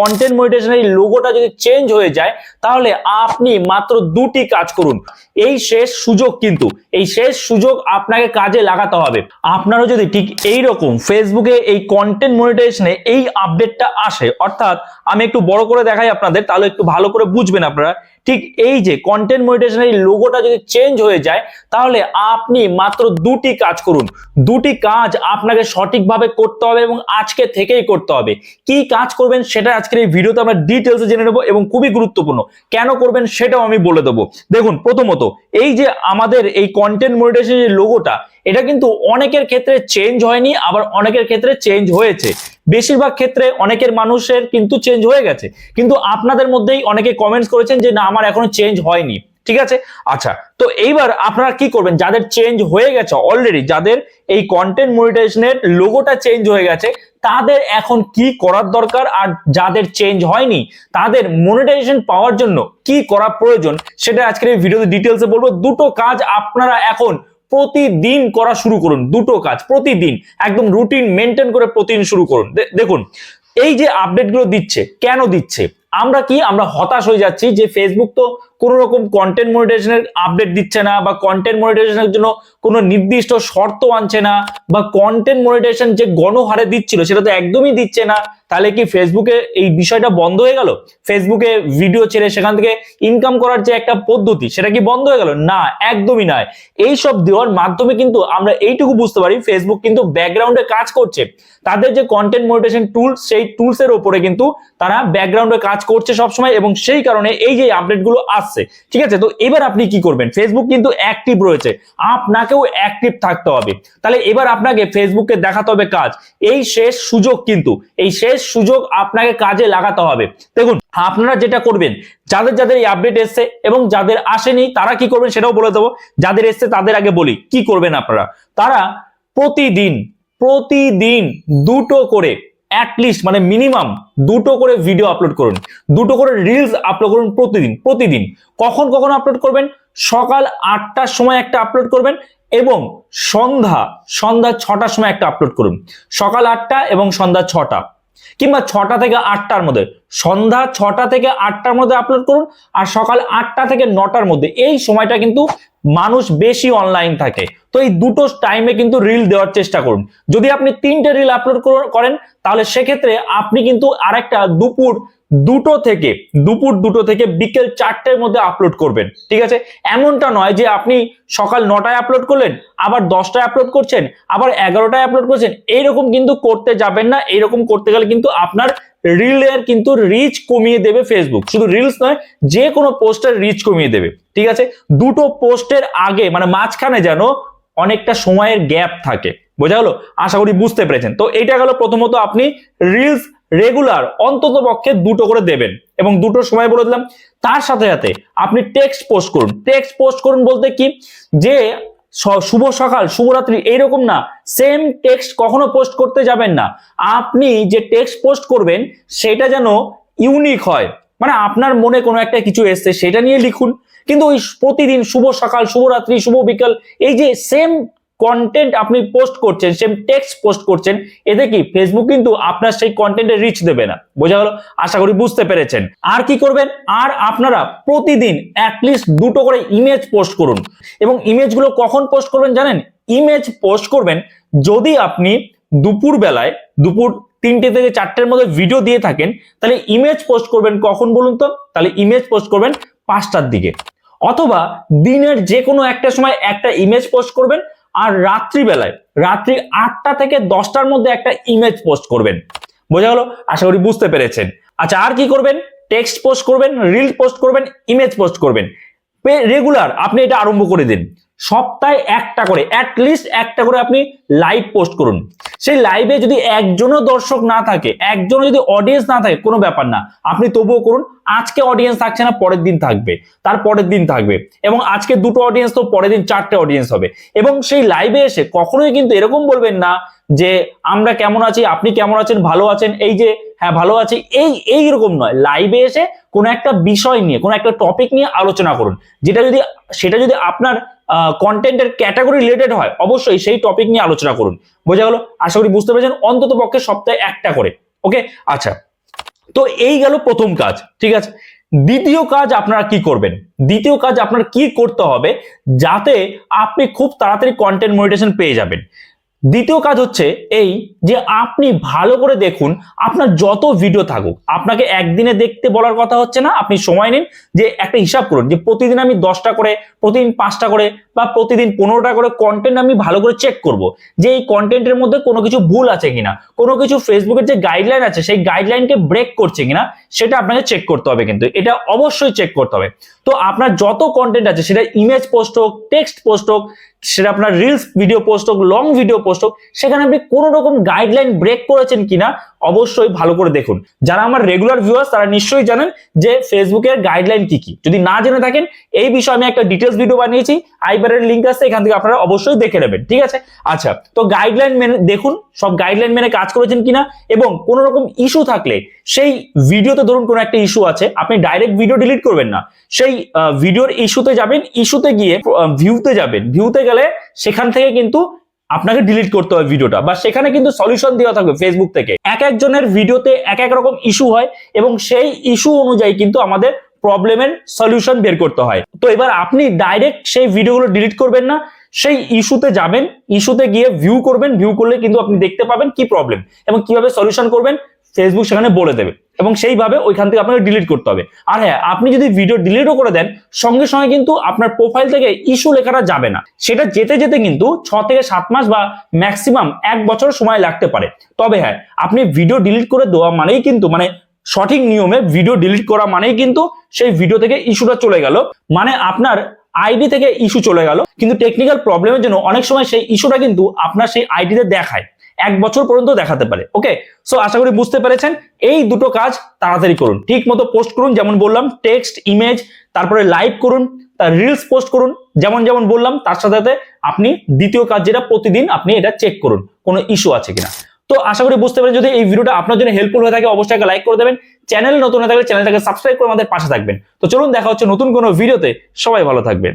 Content মনিটাইজেশনের এই লোগোটা যদি চেঞ্জ হয়ে যায়, তাহলে আপনি মাত্র দুটি কাজ করুন। এই শেষ সুযোগ কিন্তু, এই শেষ সুযোগ আপনাকে কাজে লাগাতে হবে। আপনারও যদি ঠিক এই রকম ফেসবুকে এই কন্টেন্ট মনিটাইজেশনে এই আপডেটটা আসে, অর্থাৎ আমি একটু বড় করে দেখাই আপনাদের, তাহলে একটু ভালো করে বুঝবেন আপনারা। ঠিক এই যে কন্টেন্ট মনিটাইজেশনের এই লোগোটা যদি চেঞ্জ হয়ে যায়, তাহলে আপনি মাত্র দুটি কাজ করুন। দুটি কাজ আপনাকে সঠিকভাবে করতে হবে এবং আজকে থেকেই করতে হবে। কি কাজ করবেন সেটা আজকের এই ভিডিওতে আমরা ডিটেলসে জেনে নেব এবং খুবই গুরুত্বপূর্ণ। কেন করবেন সেটাও আমি বলে দেবো। দেখুন, প্রথমত, এই যে আমাদের এই কন্টেন্ট মনিটাইজেশনের লোগোটা এটা কিন্তু অনেকের ক্ষেত্রে চেঞ্জ হয়নি, আবার অনেকের ক্ষেত্রে চেঞ্জ হয়েছে। বেশিরভাগ ক্ষেত্রে অনেকের মানুষের কিন্তু চেঞ্জ হয়ে গেছে। কিন্তু আপনাদের মধ্যেই অনেকে কমেন্টস করেছেন যে, না, আমার এখনও চেঞ্জ হয়নি। ঠিক আছে? আচ্ছা তো এইবার আপনারা কি করবেন? যাদের চেঞ্জ হয়ে গেছে অলরেডি যাদের এই কন্টেন্ট মনিটাইজেশনের লোগোটা চেঞ্জ হয়ে গেছে, তাদের এখন কি করার দরকার? আর যাদের চেঞ্জ হয়নি, তাদের মনিটাইজেশন পাওয়ার জন্য কি করা প্রয়োজন? সেটা আজকের এই ভিডিওতে ডিটেলসে বলব। দুটো কাজ আপনারা এখন প্রতিদিন করা শুরু করুন, দুটো কাজ প্রতিদিন, একদম রুটিন মেনটেন করে প্রতিদিন শুরু করুন। দেখুন, এই যে আপডেটগুলো দিচ্ছে, কেন দিচ্ছে? আমরা কি? আমরা হতাশ হয়ে যাচ্ছি যে ফেসবুক তো কোনো রকম কন্টেন্ট মনিটাইজেশনের আপডেট দিচ্ছে না বা কন্টেন্ট মনিটাইজেশনের জন্য কোনো নির্দিষ্ট শর্ত আনছে না বা কন্টেন্ট মনিটাইজেশন যে গণহারে দিচ্ছিল সেটা তো একদমই দিচ্ছে না, তাহলে কি ফেসবুকে এই বিষয়টা বন্ধ হয়ে গেল? ফেসবুকে ভিডিও ছেড়ে সেখান থেকে ইনকাম করার যে একটা পদ্ধতি, সেটা কি বন্ধ হয়ে গেল? না, একদমই নয়। এই সব দেওয়ার মাধ্যমে কিন্তু আমরা এইটুকু বুঝতে পারি ফেসবুক কিন্তু ব্যাকগ্রাউন্ডে কাজ করছে। তাদের যে কন্টেন্ট মনিটেশন টুল সেই টুলসের ওপরে কিন্তু তারা ব্যাকগ্রাউন্ডে কাজ করছে সবসময় এবং সেই কারণে এই যে আপডেটগুলো আসছে ঠিক আছে? তো এবার আপনি কি করবেন? ফেসবুক কিন্তু অ্যাক্টিভ রয়েছে। আপনাকেও অ্যাক্টিভ থাকতে হবে। তাহলে এবার আপনাকে ফেসবুককে দেখাতে হবে কাজ। এই শেষ সুযোগ কিন্তু, এই শেষ সুযোগ আপনাকে কাজে লাগাতে হবে। দেখুন, আপনারা যেটা করবেন, যাদের যাদের এই আপডেট এসছে এবং যাদের আসেনি, তারা কি করবেন সেটাও বলে দেবো। যাদের এসছে, তাদের আগে বলি, কি করবেন আপনারা? তারা প্রতিদিন প্রতিদিন দুটো করে অ্যাটলিস্ট মানে মিনিমাম দুটো করে ভিডিও আপলোড করুন। দুটো করে রিলস আপলোড করুন প্রতিদিন প্রতিদিন। কখন কখন আপলোড করবেন? সকাল আটটার সময় একটা আপলোড করবেন এবং সন্ধ্যা সন্ধ্যা ছটার সময় একটা আপলোড করুন। সকাল আটটা এবং সন্ধ্যা ছটা। কিংবা ছটা থেকে আটটার মধ্যে। সন্ধ্যা ছটা থেকে আটটার মধ্যে আপলোড করুন আর সকাল আটটা থেকে নটার মধ্যে। এই সময়টা কিন্তু মানুষ বেশি অনলাইন থাকে। তো এই দুটো টাইমে কিন্তু রিল দেওয়ার চেষ্টা করুন। যদি আপনি তিনটে রিল আপলোড করেন তাহলে সেক্ষেত্রে আপনি কিন্তু আরেকটা দুপুর দুটো থেকে, দুপুর দুটো থেকে বিকেল চারটের মধ্যে আপলোড করবেন, ঠিক আছে? এমনটা নয় যে আপনি সকাল নটায় আপলোড করলেন, আবার দশটায় আপলোড করছেন, আবার এগারোটায় আপলোড করছেন, এইরকম কিন্তু করতে যাবেন না, এইরকম করতে গেলে কিন্তু আপনার রিলের কিন্তু রিচ কমিয়ে দেবে ফেসবুক শুধু রিলস নয়, যে কোনো পোস্টের রিচ কমিয়ে দেবে, ঠিক আছে? দুটো পোস্টের আগে মানে মাঝখানে যেন অনেকটা সময়ের গ্যাপ থাকে। বোঝা গেল? আশা করি বুঝতে পেরেছেন। তো এইটা গেল প্রথমত আপনি রিলস রেগুলার অন্তত পক্ষে দুটো করে দেবেন এবং দুটো সময় বলে দিলাম। তার সাথে সাথে আপনি টেক্সট পোস্ট করুন। টেক্সট পোস্ট করুন বলতে কি? যে শুভ সকাল শুভরাত্রি এইরকম না। সেম টেক্সট কখনো পোস্ট করতে যাবেন না। আপনি যে টেক্সট পোস্ট করবেন, সেটা যেন ইউনিক হয়। মানে আপনার মনে কোনো একটা কিছু এসছে, সেটা নিয়ে লিখুন। কিন্তু ওই প্রতিদিন শুভ সকাল শুভরাত্রি শুভ বিকাল, এই যে সেম কন্টেন্ট আপনি পোস্ট করছেন সেম টেক্সট পোস্ট করছেন, এতে কি ফেসবুক কিন্তু আপনার সেই কন্টেন্টে রিচ দেবে না। বোঝা গেল? আশা করি বুঝতে পেরেছেন। আর কি করবেন? আর আপনারা প্রতিদিন অ্যাটলিস্ট দুটো করে ইমেজ পোস্ট করুন। এবং ইমেজগুলো কখন পোস্ট করবেন জানেন? ইমেজ পোস্ট করবেন যদি আপনি দুপুর বেলায়, দুপুর তিনটে থেকে চারটের মধ্যে ভিডিও দিয়ে থাকেন, তাহলে ইমেজ পোস্ট করবেন কখন বলুন তো? তাহলে ইমেজ পোস্ট করবেন পাঁচটার দিকে। অথবা দিনের যে কোনো একটা সময় একটা ইমেজ পোস্ট করবেন আর রাত্রিবেলায়, রাত্রি আটটা থেকে দশটার মধ্যে একটা ইমেজ পোস্ট করবেন। বোঝা গেল? আশা করি বুঝতে পেরেছেন। আচ্ছা আর কি করবেন? টেক্সট পোস্ট করবেন রিল পোস্ট করবেন ইমেজ পোস্ট করবেন। রেগুলার আপনি এটা আরম্ভ করে দিন। সপ্তাহে একটা করে অ্যাটলিস্ট একটা করে আপনি লাইভ পোস্ট করুন। সেই লাইভে যদি একজনও দর্শক না থাকে, একজনও যদি অডিয়েন্স না থাকে, কোনো ব্যাপার না। আপনি তবুও করুন, আজকে অডিয়েন্স থাকছে না, পরের দিন থাকবে। তার পরের দিন থাকবে। এবং আজকে দুটো অডিয়েন্স তো পরের দিন চারটে অডিয়েন্স হবে। এবং সেই লাইভে এসে কখনোই কিন্তু এরকম বলবেন না যে, আমরা কেমন আছি? আপনি কেমন আছেন? ভালো আছেন? এই যে হ্যাঁ ভালো আছি। এই এই রকম নয়। লাইভে এসে কোনো একটা বিষয় নিয়ে, কোনো একটা টপিক নিয়ে আলোচনা করুন। যেটা যদি, সেটা যদি আপনার কন্টেন্টের ক্যাটাগরি রিলেটেড হয়, অবশ্যই সেই টপিক নিয়ে আলোচনা করুন। বোঝা গেল? আশা করি বুঝতে পেরেছেন। অন্তত পক্ষে সপ্তাহে একটা করে। ওকে আচ্ছা। তো এই গেল প্রথম কাজ, ঠিক আছে? দ্বিতীয় কাজ আপনারা কি করবেন? দ্বিতীয় কাজ আপনার কি করতে হবে? যাতে আপনি খুব তাড়াতাড়ি কন্টেন্ট মনিটেশন পেয়ে যাবেন। দ্বিতীয় কাজ হচ্ছে এই যে আপনি ভালো করে দেখুন আপনার যত ভিডিও থাকুক। আপনাকে একদিনে দেখতে বলার কথা হচ্ছে না, আপনি সময় নিন যে একটা হিসাব করুন যে প্রতিদিন আমি দশটা করে, প্রতিদিন পাঁচটা করে বা প্রতিদিন পনেরোটা করে কন্টেন্ট আমি ভালো করে চেক করব। যে এই কন্টেন্টের মধ্যে কোনো কিছু ভুল আছে কিনা, কোনো কিছু ফেসবুকের যে গাইডলাইন আছে সেই গাইডলাইনকে ব্রেক করছে কিনা, সেটা আপনাকে চেক করতে হবে কিন্তু। এটা অবশ্যই চেক করতে হবে। তো আপনার যত কন্টেন্ট আছে, সেটা ইমেজ পোস্ট হোক টেক্সট পোস্ট হোক সেটা আপনার রিলস ভিডিও পোস্ট হোক লং ভিডিও পোস্ট হোক, সেখানে আপনি কোনো রকম গাইডলাইন ব্রেক করেছেন কিনা অবশ্যই ভালো করে দেখুন। যারা আমার রেগুলার ভিউয়ার্স তারা নিশ্চয়ই জানেন যে ফেসবুকের গাইডলাইন কি কি। যদি না জেনে থাকেন, এই বিষয়ে আমি একটা ডিটেলস ভিডিও বানিয়েছি আইবারের লিঙ্ক আছে, এখান থেকে আপনারা অবশ্যই দেখে নেবেন, ঠিক আছে? আচ্ছা তো গাইডলাইন মেনে, দেখুন, সব গাইডলাইন মেনে কাজ করেছেন কিনা, এবং কোনো রকম ইস্যু থাকলে, সেই ভিডিওতে ধরুন কোনো একটা ইস্যু আছে, আপনি ডাইরেক্ট ভিডিও ডিলিট করবেন না। সেই ভিডিওর ইস্যুতে যাবেন ইস্যুতে গিয়ে ভিউতে যাবেন ভিউতে গেলে সেখান থেকে কিন্তু আপনাকে ডিলিট করতে হবে ভিডিওটা বা সেখানে কিন্তু সলিউশন দেওয়া থাকবে ফেসবুক থেকে। এক একজনের ভিডিওতে এক এক রকম ইস্যু হয় এবং সেই ইস্যু অনুযায়ী কিন্তু আমাদের প্রবলেমের সলিউশন বের করতে হয়। তো এবার আপনি ডাইরেক্ট সেই ভিডিওগুলো ডিলিট করবেন না, সেই ইস্যুতে যাবেন ইস্যুতে গিয়ে ভিউ করবেন ভিউ করলে কিন্তু আপনি দেখতে পাবেন কি প্রবলেম এবং কীভাবে সলিউশন করবেন। ফেসবুক সেখানে বলে দেবে এবং সেইভাবে ওইখান থেকে আপনাকে ডিলিট করতে হবে। আর হ্যাঁ আপনি যদি ভিডিও ডিলিটও করে দেন, সঙ্গে সঙ্গে কিন্তু আপনার প্রোফাইল থেকে ইস্যু লেখাটা যাবে না। সেটা যেতে যেতে কিন্তু ছ থেকে সাত মাস বা ম্যাক্সিমাম এক বছর সময় লাগতে পারে। তবে হ্যাঁ আপনি ভিডিও ডিলিট করে দেওয়া মানেই কিন্তু মানে সঠিক নিয়মে ভিডিও ডিলিট করা মানেই কিন্তু সেই ভিডিও থেকে ইস্যুটা চলে গেল। মানে আপনার আইডি থেকে ইস্যু চলে গেল। কিন্তু টেকনিক্যাল প্রবলেমের জন্য অনেক সময় সেই ইস্যুটা কিন্তু আপনার সেই আইডিতে দেখায়। এক বছর পর্যন্ত দেখাতে পারে ওকে সো আশা করি বুঝতে পেরেছেন। এই দুটো কাজ তাড়াতাড়ি করুন। ঠিক মতো পোস্ট করুন, যেমন বললাম টেক্সট ইমেজ তারপরে লাইভ করুন, তার রিলস পোস্ট করুন, যেমন যেমন বললাম, তার সাথে সাথে আপনি দ্বিতীয় কাজ যেটা, প্রতিদিন আপনি এটা চেক করুন, কোনো ইস্যু আছে কিনা। তো, আশা করি বুঝতে পারেন যদি এই ভিডিওটা আপনার জন্য হেল্পফুল হয়ে থাকে, অবশ্যই একটা লাইক করে দেবেন। চ্যানেল নতুন হয়ে থাকলে চ্যানেলটাকে সাবস্ক্রাইব করে আমাদের পাশে থাকবেন। তো, চলুন, দেখা হচ্ছে নতুন কোনো ভিডিওতে সবাই ভালো থাকবেন।